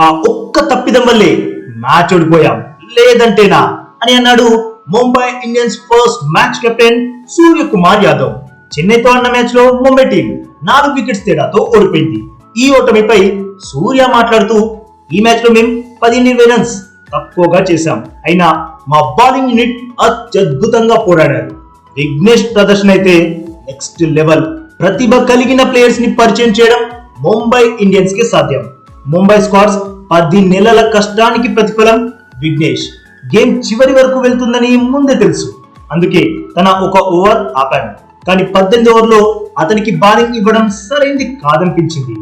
ఆ ఒక్క తప్పిదం వల్లే మ్యాచ్ ఓడిపోయాం లేదంటేనా? అని అన్నాడు Mumbai Indians first match captain Surya Kumar Yadav. చెన్నైతో ఆడిన మ్యాచ్లో ముంబై టీం నాలుగు వికెట్స్ తేడాతో ఓడిపోయింది. ఈ ఓటమిపై సూర్య మాట్లాడుతూ ఈ మ్యాచ్లో మేము పదిహేను రన్స్ తక్కువగా చేశాం. అయినా మా బౌలింగ్ యూనిట్ అత్యద్భుతంగా పోరాడారు. విఘ్నేష్ ప్రదర్శన అయితే నెక్స్ట్ లెవెల్ ప్రతిభ కలిగిన ప్లేయర్స్ని పరిచయం చేయడం ముంబై ఇండియన్స్కి సాధ్యం. ముంబై స్క్వాడ్స్ పది నెలల కష్టానికి ప్రతిఫలం విఘ్నేష్. గేమ్ చివరి వరకు వెళ్తుందని ముందే తెలుసు. అందుకే తన ఒక ఓవర్ ఆపాడు. కానీ పద్దెనిమిది ఓవర్లో అతనికి బౌలింగ్ ఇవ్వడం సరైంది కాదనిపించింది.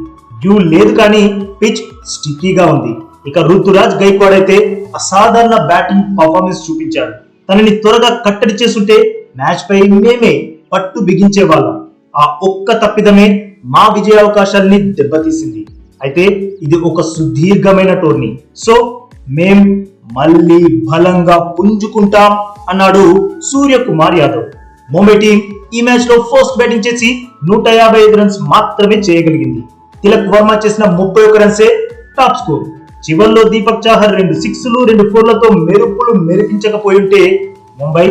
డ్యూ లేదు కానీ పిచ్ స్టిక్కీగా ఉంది. ఇక ఋతురాజ్ గైక్వాడ్ అయితే అసాధారణ బ్యాటింగ్ పర్ఫార్మెన్స్ చూపించాడు. తనని త్వరగా కట్టడి చేసుంటే మ్యాచ్ పై మేమే పట్టు బిగించే వాళ్ళం. ఆ ఒక్క తప్పిదమే మా విజయ అవకాశాల్ని దెబ్బతీసింది. అయితే ఇది ఒక సుదీర్ఘమైన టోర్నీ. సో మేం మళ్ళీ బలంగా పుంజుకుంటాం అన్నాడు సూర్యకుమార్ యాదవ్. ముంబై టీం ఈ మ్యాచ్లో ఫస్ట్ బ్యాటింగ్ చేసి నూట యాభై ఐదు రన్స్ మాత్రమే చేయగలిగింది. తిలక్ వర్మ చేసిన ముప్పై ఒక రన్సే టాప్ స్కోర్. చివర్లో దీపక్ చాహర్ రెండు సిక్స్లు రెండు ఫోర్లతో మెరుపులు మెరిపించకపోయింటే ముంబై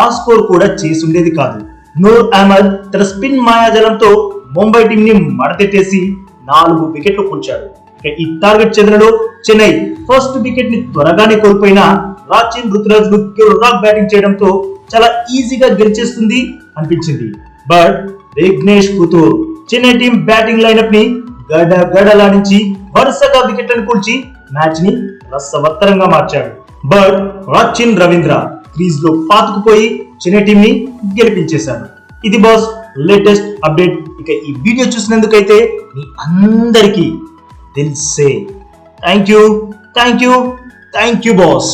ఆ స్కోర్ కూడా చేసుండేది కాదు. నూర్ అహ్మద్ తన స్పిన్ మాయాజలంతో ముంబై టీంని మడతెట్టేసి నాలుగు వికెట్లు కూల్చాడు ఈ టార్గెట్ చెందినడు చెన్నై ఫస్ట్ వికెట్ని త్వరగానే కోల్పోయిన రాచిన్ రుతురాజ్ రాక్ బ్యాటింగ్ చేయడంతో చాలా ఈజీగా గెలిచేస్తుంది అనిపించింది. But Vignesh Kuthur Chennai team batting లైనప్ని గడ గడలాడించి వరుసగా వికెట్లను కూల్చి మ్యాచ్ని రసవత్తరంగా మార్చాడు. బట్ రాచిన్ రవీంద్ర క్రీజ్లో పాతుకుపోయి చెన్నై టీం ని గెలిపించేశాడు. ఇది బాస్ లేటెస్ట్ అప్డేట్ ఇక ఈ వీడియో చూసినందుకైతే మీ అందరికీ తెలిసే. Thank you thank you thank you boss